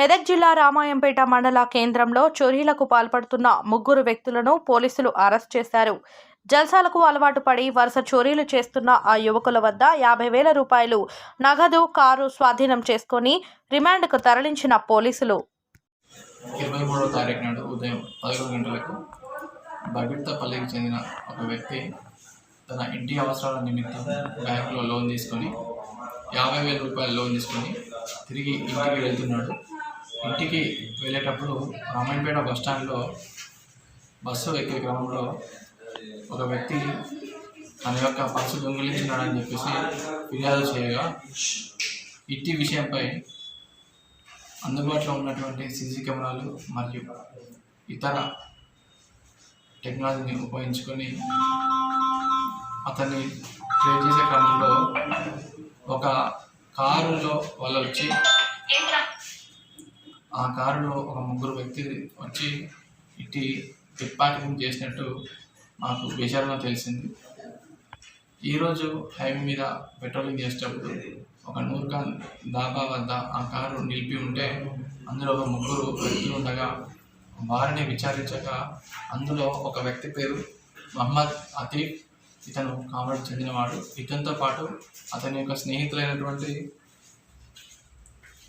మెదక్ జిల్లా రామాయంపేట మండల కేంద్రంలో చోరీలకు పాల్పడుతున్న ముగ్గురు వ్యక్తులను పోలీసులు అరెస్ట్ చేశారు. జల్సాలకు అలవాటు పడి వరుస చోరీలు చేస్తున్న ఆ యువకుల వద్ద యాభై వేల రూపాయలు నగదు కారు స్వాధీనం చేసుకొని రిమాండ్కు తరలించిన పోలీసులు. ఇరవై మూడో తారీఖు నాడు ఉదయం పదకొండు గంటలకు బగిడ్తపల్లికి చెందిన ఒక వ్యక్తి తన ఇంటి అవసరాల నిమిత్తం బ్యాంకులో లోన్ తీసుకొని యాభై వేల రూపాయలు లోన్ తీసుకొని తిరిగి ఇంటికి వెళ్తున్నాడు. ఇంటికి వెళ్ళేటప్పుడు రామాయణపేట బస్ స్టాండ్లో బస్సు ఎక్కే క్రమంలో ఒక వ్యక్తి తన యొక్క పర్సు దొంగిలించినాడని చెప్పేసి ఫిర్యాదు చేయగా ఇట్టి విషయంపై అందుబాటులో ఉన్నటువంటి సీసీ కెమెరాలు మరియు ఇతర టెక్నాలజీని ఉపయోగించుకొని అతన్ని ట్రేట్ చేసే క్రమంలో ఒక కారులో వాళ్ళు వచ్చి ఆ కారులో ఒక ముగ్గురు వ్యక్తి వచ్చి ఇట్టి పిక్ చేసినట్టు మాకు విచారణ తెలిసింది. ఈరోజు హైవే మీద పెట్రోలింగ్ చేసేటప్పుడు ఒక నూర్ఖాన్ దాబా వద్ద ఆ కారు నిలిపి ఉంటే అందులో ఒక ముగ్గురు వ్యక్తులు ఉండగా వారిని విచారించక అందులో ఒక వ్యక్తి పేరు మహమ్మద్ అతీఫ్. ఇతను కామెడీ చెందినవాడు. ఇతనితో పాటు అతని యొక్క స్నేహితులైనటువంటి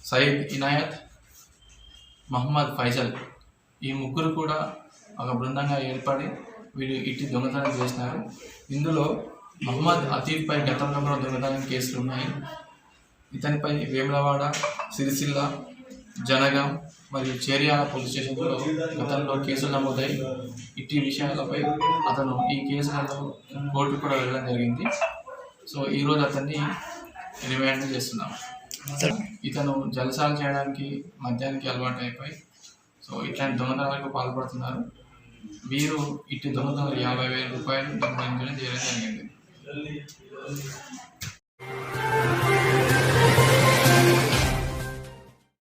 సయీద్ ఇనాయత్ మహమ్మద్ ఫైజల్. ఈ ముగ్గురు కూడా ఒక బృందంగా ఏర్పడి వీళ్ళు ఇట్టి దొంగతనం చేసినారు. ఇందులో మహమ్మద్ అతీఫ్పై గతంలో కూడా దొంగతనం కేసులు ఉన్నాయి. ఇతనిపై వేములవాడ సిరిసిల్ల జనగాం మరియు చేరియాల పోలీస్ స్టేషన్లో గతంలో కేసులు నమోదై ఇట్టి విషయాలపై అతను ఈ కేసులలో కోర్టు కూడా వెళ్ళడం జరిగింది. సో ఈరోజు అతన్ని రిమాండ్ చేస్తున్నాము ఇతను జలసాలు చేయడానికి మద్యానికి అలవాటు అయిపోయి సో ఇట్లాంటి దొంగతనాలకు పాల్పడుతున్నారు. వీరు ఇటు దొంగతనాలు యాభై వేల రూపాయలు దొంగలించడం చేయడం జరిగింది.